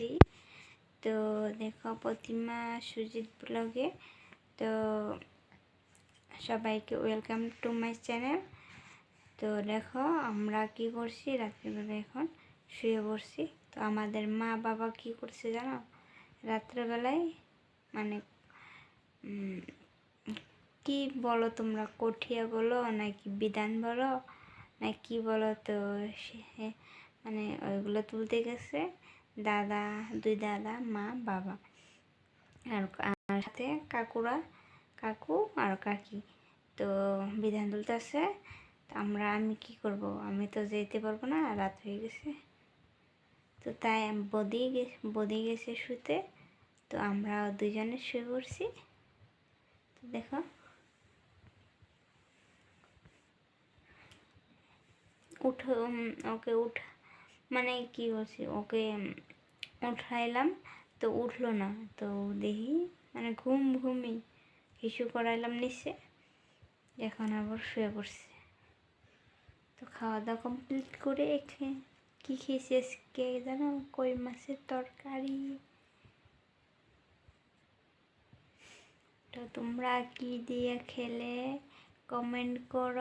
করছি তো দেখো, প্রতিমা সুজিত ব্লগে। তো সবাইকে ওয়েলকাম টু মাই চ্যানেল। তো দেখো, আমরা কি করছি? রাত্রিবেলা এখন শুয়ে পড়ছি। তো আমাদের মা বাবা কি করছে জানো? রাত্রেবেলায় মানে কি বলো তোমরা? কঠিয়া বলো নাকি বিধান বলো? না কি বলো তো মানে ওইগুলো তুলতে গেছে। দাদা, দুই দাদা, মা, বাবা। আর আর সাথে কাকুরা, কাকু আর কাকি। তো বিধান তুলতে আছে, তো আমরা, আমি কি করব? আমি তো যেতে পারব না, রাত হয়ে গেছে। তো তাই বদি বদি গেছে শুতে। তো আমরা দুজনে শুয়ে পড়ছি। তো দেখো। উঠো ওকে উঠ। মানে কি বলছি, ওকে উঠাইলাম, তো উঠল না। তো দেখি মানে ঘুম ঘুমি হিসু করাইলাম নিচে, এখন আবার শুয়ে পড়ছে। তো খাওয়া দাওয়া কমপ্লিট করে খেয়ে কী খেয়েছি আজকে জানো? কই মাছের তরকারি। তো তোমরা কি দিয়ে খেলে? কমেন্ট করো।